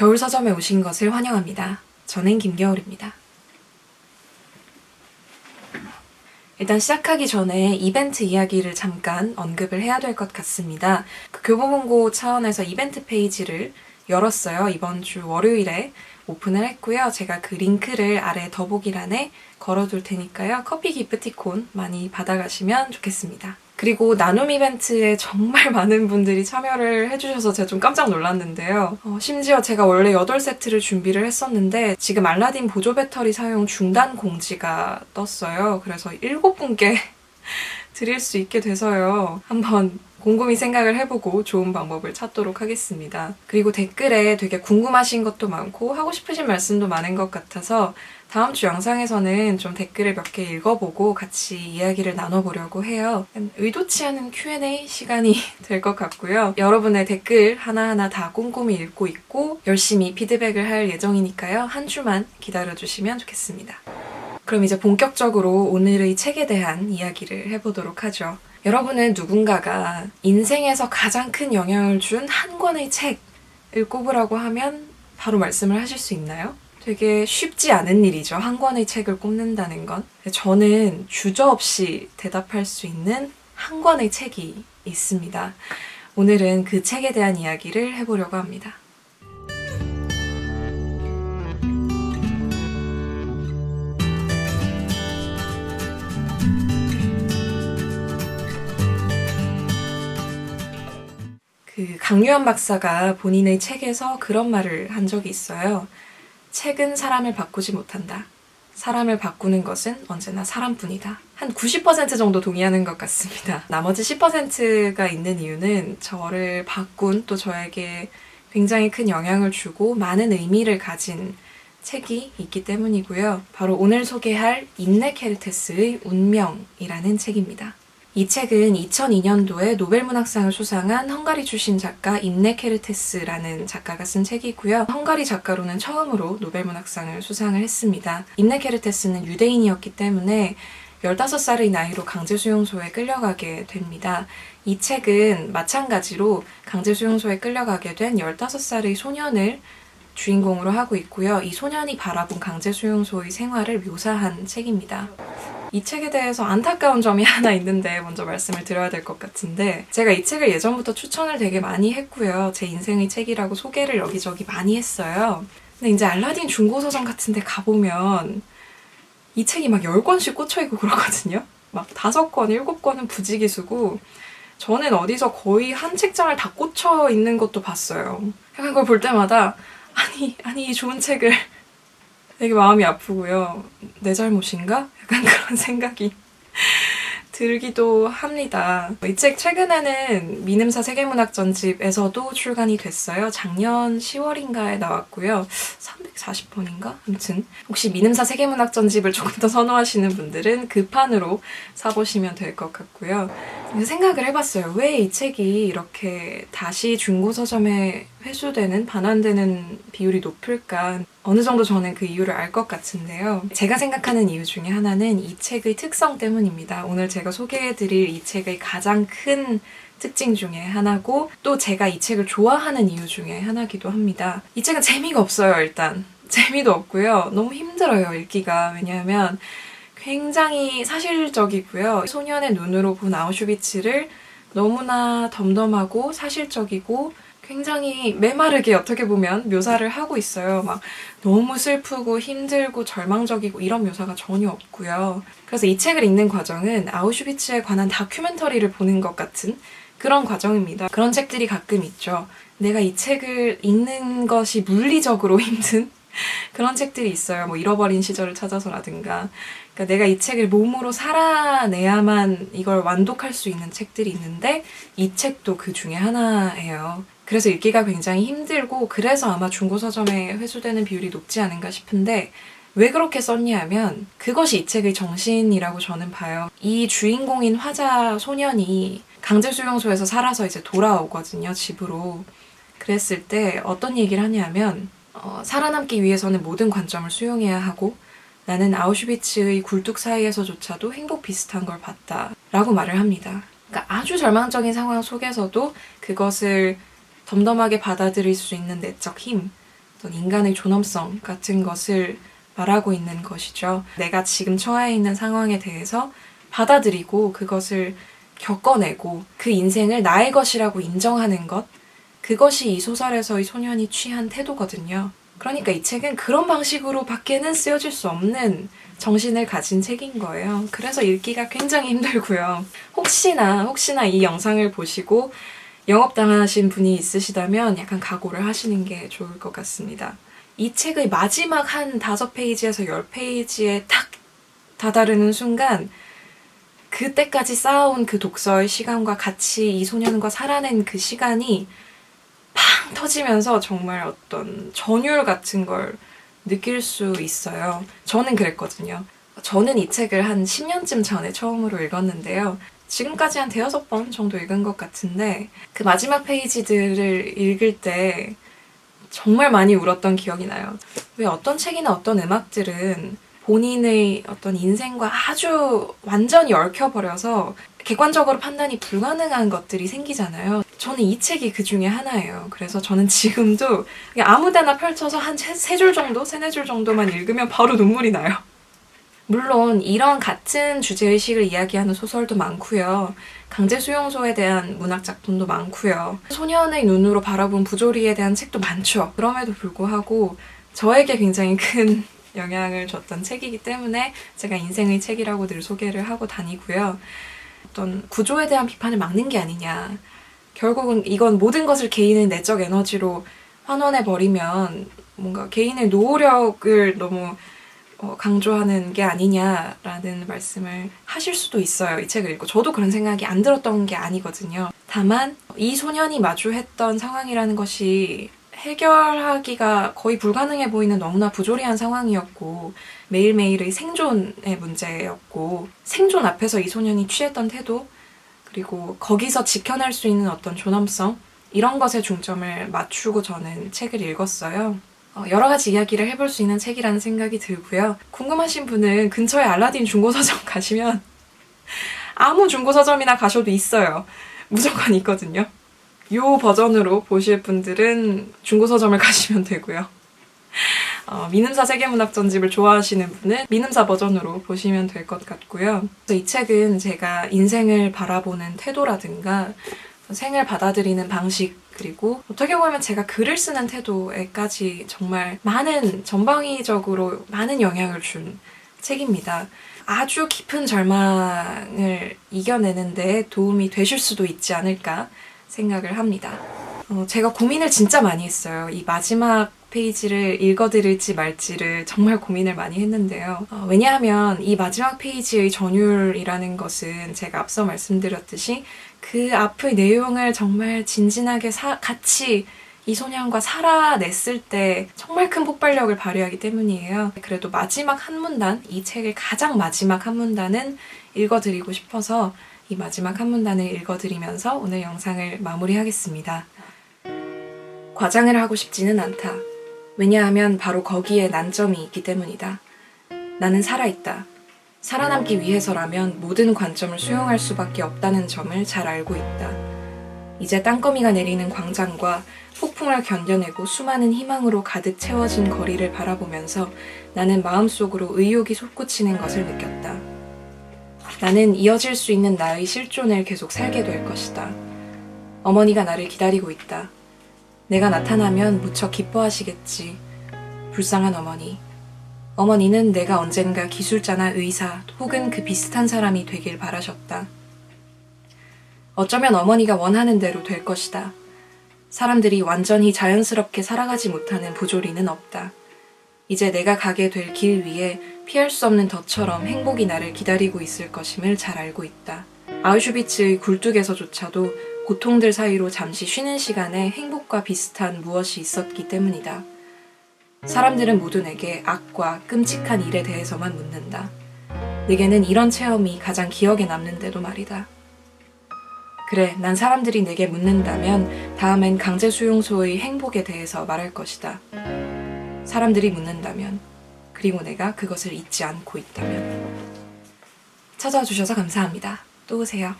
겨울 서점에 오신 것을 환영합니다. 저는 김겨울입니다. 일단 시작하기 전에 이벤트 이야기를 잠깐 언급을 해야 될 것 같습니다. 그 교보문고 차원에서 이벤트 페이지를 열었어요. 이번 주 월요일에 오픈을 했고요. 제가 그 링크를 아래 더보기란에 걸어둘 테니까요. 커피 기프티콘 많이 받아가시면 좋겠습니다. 그리고 나눔 이벤트에 정말 많은 분들이 참여를 해주셔서 제가 좀 깜짝 놀랐는데요. 어, 심지어 제가 원래 8세트를 준비를 했었는데 지금 알라딘 보조 배터리 사용 중단 공지가 떴어요. 그래서 7분께 드릴 수 있게 돼서요. 한번 곰곰이 생각을 해보고 좋은 방법을 찾도록 하겠습니다. 그리고 댓글에 되게 궁금하신 것도 많고 하고 싶으신 말씀도 많은 것 같아서 다음 주 영상에서는 좀 댓글을 몇 개 읽어보고 같이 이야기를 나눠보려고 해요. 의도치 않은 Q&A 시간이 될 것 같고요. 여러분의 댓글 하나하나 다 꼼꼼히 읽고 있고 열심히 피드백을 할 예정이니까요. 한 주만 기다려주시면 좋겠습니다. 그럼 이제 본격적으로 오늘의 책에 대한 이야기를 해보도록 하죠. 여러분은 누군가가 인생에서 가장 큰 영향을 준 한 권의 책을 꼽으라고 하면 바로 말씀을 하실 수 있나요? 되게 쉽지 않은 일이죠. 한 권의 책을 꼽는다는 건. 저는 주저없이 대답할 수 있는 한 권의 책이 있습니다. 오늘은 그 책에 대한 이야기를 해보려고 합니다. 그 강유한 박사가 본인의 책에서 그런 말을 한 적이 있어요. 책은 사람을 바꾸지 못한다. 사람을 바꾸는 것은 언제나 사람뿐이다. 한 90% 정도 동의하는 것 같습니다. 나머지 10%가 있는 이유는 저를 바꾼 또 저에게 굉장히 큰 영향을 주고 많은 의미를 가진 책이 있기 때문이고요. 바로 오늘 소개할 인네 케르테스의 운명이라는 책입니다. 이 책은 2002년도에 노벨문학상을 수상한 헝가리 출신 작가 인네 케르테스라는 작가가 쓴 책이고요. 헝가리 작가로는 처음으로 노벨문학상을 수상을 했습니다. 인네 케르테스는 유대인이었기 때문에 15살의 나이로 강제수용소에 끌려가게 됩니다. 이 책은 마찬가지로 강제수용소에 끌려가게 된 15살의 소년을 주인공으로 하고 있고요. 이 소년이 바라본 강제수용소의 생활을 묘사한 책입니다. 이 책에 대해서 안타까운 점이 하나 있는데 먼저 말씀을 드려야 될 것 같은데 제가 이 책을 예전부터 추천을 되게 많이 했고요. 제 인생의 책이라고 소개를 여기저기 많이 했어요. 근데 이제 알라딘 중고서점 같은 데 가보면 이 책이 막 10권씩 꽂혀있고 그러거든요. 막 5권, 7권은 부지기수고 저는 어디서 거의 한 책장을 다 꽂혀 있는 것도 봤어요. 약간 그걸 볼 때마다 아니, 아니 이 좋은 책을 되게 마음이 아프고요. 내 잘못인가? 약간 그런 생각이 들기도 합니다. 이 책 최근에는 미음사 세계문학 전집에서도 출간이 됐어요. 작년 10월인가에 나왔고요. 340번인가? 아무튼 혹시 미음사 세계문학 전집을 조금 더 선호하시는 분들은 그 판으로 사보시면 될 것 같고요. 생각을 해봤어요. 왜 이 책이 이렇게 다시 중고 서점에 회수되는 반환되는 비율이 높을까? 어느 정도 저는 그 이유를 알 것 같은데요. 제가 생각하는 이유 중에 하나는 이 책의 특성 때문입니다. 오늘 제가 소개해드릴 이 책의 가장 큰 특징 중에 하나고 또 제가 이 책을 좋아하는 이유 중에 하나기도 합니다. 이 책은 재미가 없어요, 일단. 재미도 없고요. 너무 힘들어요, 읽기가. 왜냐하면 굉장히 사실적이고요. 소년의 눈으로 본 아우슈비츠를 너무나 덤덤하고 사실적이고 굉장히 메마르게 어떻게 보면 묘사를 하고 있어요. 막 너무 슬프고 힘들고 절망적이고 이런 묘사가 전혀 없고요. 그래서 이 책을 읽는 과정은 아우슈비츠에 관한 다큐멘터리를 보는 것 같은 그런 과정입니다. 그런 책들이 가끔 있죠. 내가 이 책을 읽는 것이 물리적으로 힘든 그런 책들이 있어요. 뭐 잃어버린 시절을 찾아서라든가. 그러니까 내가 이 책을 몸으로 살아내야만 이걸 완독할 수 있는 책들이 있는데 이 책도 그 중에 하나예요. 그래서 읽기가 굉장히 힘들고 그래서 아마 중고 서점에 회수되는 비율이 높지 않은가 싶은데 왜 그렇게 썼냐 하면 그것이 이 책의 정신이라고 저는 봐요. 이 주인공인 화자 소년이 강제 수용소에서 살아서 이제 돌아오거든요, 집으로. 그랬을 때 어떤 얘기를 하냐면 어, 살아남기 위해서는 모든 관점을 수용해야 하고 나는 아우슈비츠의 굴뚝 사이에서조차도 행복 비슷한 걸 봤다 라고 말을 합니다. 그러니까 아주 절망적인 상황 속에서도 그것을 덤덤하게 받아들일 수 있는 내적 힘, 어떤 인간의 존엄성 같은 것을 말하고 있는 것이죠. 내가 지금 처해 있는 상황에 대해서 받아들이고 그것을 겪어내고 그 인생을 나의 것이라고 인정하는 것. 그것이 이 소설에서 이 소년이 취한 태도거든요. 그러니까 이 책은 그런 방식으로 밖에는 쓰여질 수 없는 정신을 가진 책인 거예요. 그래서 읽기가 굉장히 힘들고요. 혹시나, 혹시나 이 영상을 보시고 영업당하신 분이 있으시다면 약간 각오를 하시는 게 좋을 것 같습니다. 이 책의 마지막 한 다섯 페이지에서 열 페이지에 탁 다다르는 순간 그때까지 쌓아온 그 독서의 시간과 같이 이 소년과 살아낸 그 시간이 팡 터지면서 정말 어떤 전율 같은 걸 느낄 수 있어요. 저는 그랬거든요. 저는 이 책을 한 10년쯤 전에 처음으로 읽었는데요. 지금까지 한 대여섯 번 정도 읽은 것 같은데 그 마지막 페이지들을 읽을 때 정말 많이 울었던 기억이 나요. 왜 어떤 책이나 어떤 음악들은 본인의 어떤 인생과 아주 완전히 얽혀버려서 객관적으로 판단이 불가능한 것들이 생기잖아요. 저는 이 책이 그 중에 하나예요. 그래서 저는 지금도 아무 데나 펼쳐서 한 세 줄 정도, 세네 줄 정도만 읽으면 바로 눈물이 나요. 물론 이런 같은 주제의식을 이야기하는 소설도 많고요. 강제 수용소에 대한 문학 작품도 많고요. 소년의 눈으로 바라본 부조리에 대한 책도 많죠. 그럼에도 불구하고 저에게 굉장히 큰 영향을 줬던 책이기 때문에 제가 인생의 책이라고 늘 소개를 하고 다니고요. 어떤 구조에 대한 비판을 막는 게 아니냐. 결국은 이건 모든 것을 개인의 내적 에너지로 환원해 버리면 뭔가 개인의 노력을 너무 어, 강조하는 게 아니냐라는 말씀을 하실 수도 있어요. 이 책을 읽고 저도 그런 생각이 안 들었던 게 아니거든요. 다만 이 소년이 마주했던 상황이라는 것이 해결하기가 거의 불가능해 보이는 너무나 부조리한 상황이었고 매일매일의 생존의 문제였고 생존 앞에서 이 소년이 취했던 태도 그리고 거기서 지켜낼 수 있는 어떤 존엄성 이런 것에 중점을 맞추고 저는 책을 읽었어요. 어, 여러 가지 이야기를 해볼 수 있는 책이라는 생각이 들고요. 궁금하신 분은 근처에 알라딘 중고서점 가시면 아무 중고서점이나 가셔도 있어요. 무조건 있거든요. 이 버전으로 보실 분들은 중고서점을 가시면 되고요. 어, 미음사 세계문학전집을 좋아하시는 분은 미음사 버전으로 보시면 될 것 같고요. 이 책은 제가 인생을 바라보는 태도라든가 생을 받아들이는 방식 그리고 어떻게 보면 제가 글을 쓰는 태도에까지 정말 많은 전방위적으로 많은 영향을 준 책입니다. 아주 깊은 절망을 이겨내는데 도움이 되실 수도 있지 않을까 생각을 합니다. 어, 제가 고민을 진짜 많이 했어요. 이 마지막 페이지를 읽어드릴지 말지를 정말 고민을 많이 했는데요. 어, 왜냐하면 이 마지막 페이지의 전율이라는 것은 제가 앞서 말씀드렸듯이 그 앞의 내용을 정말 진진하게 사, 같이 이 소년과 살아냈을 때 정말 큰 폭발력을 발휘하기 때문이에요. 그래도 마지막 한 문단, 이 책의 가장 마지막 한 문단은 읽어드리고 싶어서 이 마지막 한 문단을 읽어드리면서 오늘 영상을 마무리하겠습니다. 과장을 하고 싶지는 않다. 왜냐하면 바로 거기에 난점이 있기 때문이다. 나는 살아있다. 살아남기 위해서라면 모든 관점을 수용할 수밖에 없다는 점을 잘 알고 있다. 이제 땅거미가 내리는 광장과 폭풍을 견뎌내고 수많은 희망으로 가득 채워진 거리를 바라보면서 나는 마음속으로 의욕이 솟구치는 것을 느꼈다. 나는 이어질 수 있는 나의 실존을 계속 살게 될 것이다. 어머니가 나를 기다리고 있다. 내가 나타나면 무척 기뻐하시겠지. 불쌍한 어머니. 어머니는 내가 언젠가 기술자나 의사 혹은 그 비슷한 사람이 되길 바라셨다. 어쩌면 어머니가 원하는 대로 될 것이다. 사람들이 완전히 자연스럽게 살아가지 못하는 부조리는 없다. 이제 내가 가게 될 길 위에 피할 수 없는 덫처럼 행복이 나를 기다리고 있을 것임을 잘 알고 있다. 아우슈비츠의 굴뚝에서조차도 고통들 사이로 잠시 쉬는 시간에 행복과 비슷한 무엇이 있었기 때문이다. 사람들은 모두 내게 악과 끔찍한 일에 대해서만 묻는다. 내게는 이런 체험이 가장 기억에 남는데도 말이다. 그래, 난 사람들이 내게 묻는다면 다음엔 강제 수용소의 행복에 대해서 말할 것이다. 사람들이 묻는다면, 그리고 내가 그것을 잊지 않고 있다면. 찾아와 주셔서 감사합니다. 또 오세요.